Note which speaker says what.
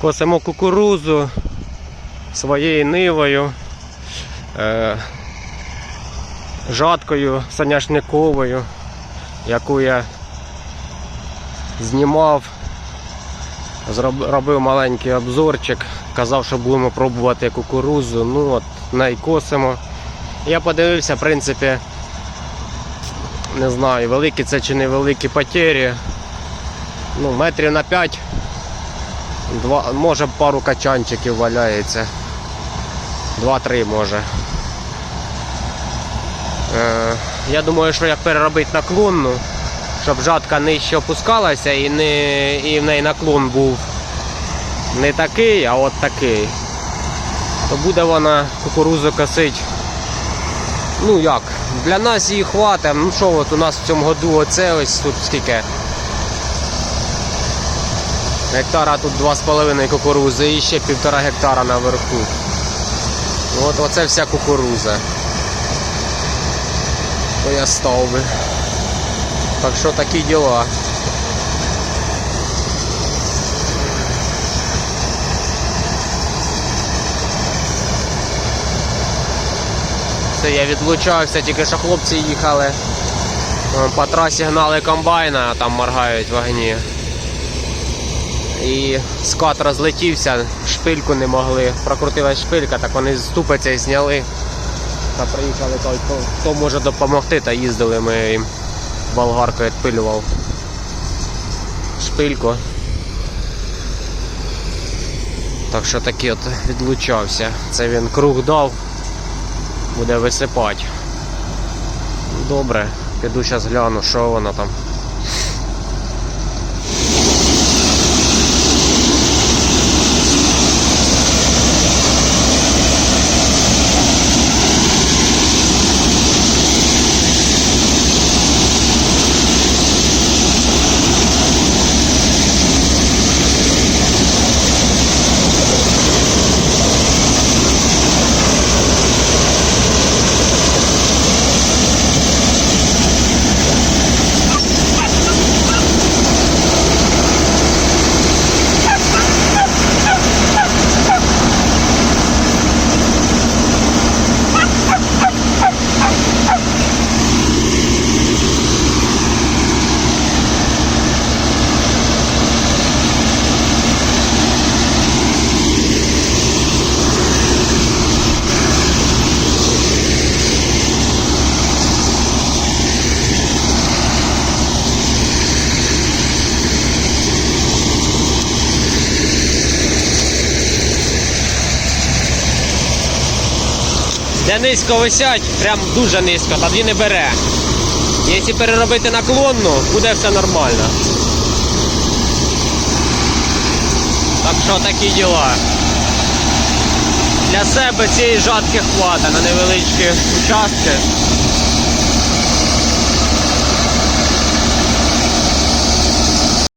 Speaker 1: Косимо кукурузу своєю нивою, е, жаткою соняшниковою, яку я знімав, робив маленький обзорчик, казав, що будемо пробувати кукурузу. Ну от, найкосимо. Я подивився, в принципі, не знаю, великі це чи невеликі потері. Ну, метрів на 5 Два, може пару качанчиків валяється. Два-три може. Е, я думаю, що як переробити наклонну, щоб жатка нижче опускалася і, не, і в неї наклон був не такий, а от такий, то буде вона кукурузу косить. Ну як, для нас її хватить. Ну що от у нас в цьому году оце ось тут скільки. Гектара тут 2,5 кукурузи і ще півтора гектара наверху. От оце вся кукуруза. То я став би. Так що такі діла. Це я відлучався, тільки що хлопці їхали. По трасі гнали комбайна, а там моргають вогні. І скат розлетівся, шпильку не могли. Прокрутилась шпилька, так вони ступиця і зняли. Та приїхали, кажуть, хто, хто може допомогти, та їздили ми їм болгаркою відпилював шпильку. Так що таки от відлучався. Це він круг дав, буде висипати. Добре, піду зараз гляну, що воно там. Де низько висять, прям дуже низько, тоді не бере. Якщо переробити наклонну, буде все нормально. Так що такі діла. Для себе цієї жатки хвата на невеличкі участки.